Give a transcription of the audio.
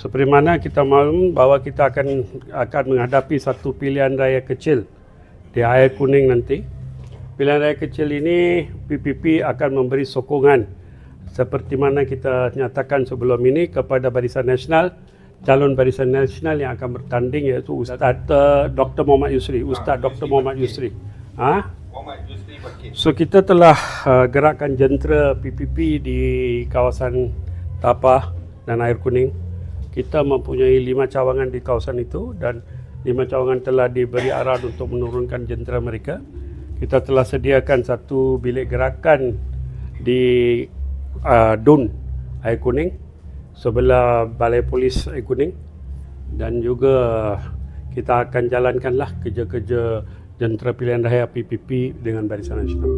Seperti mana kita maklum bahawa kita akan akan menghadapi satu pilihan raya kecil di air kuning nanti. Pilihan raya kecil ini PPP akan memberi sokongan seperti mana kita nyatakan sebelum ini kepada Barisan Nasional calon Barisan Nasional yang akan bertanding iaitu Ustaz uh, Dr. Muhammad Yusri, Ustaz Dr. Muhammad Yusri. Ha? Muhammad Yusri Bakir. So kita telah uh, gerakkan jentera PPP di kawasan Tapah dan Air Kuning. Kita mempunyai lima cawangan di kawasan itu dan lima cawangan telah diberi arahan untuk menurunkan jentera mereka. Kita telah sediakan satu bilik gerakan di uh, Dun Air Kuning sebelah Balai Polis Air Kuning dan juga kita akan jalankanlah kerja-kerja jentera pilihan raya PPP dengan Barisan Nasional.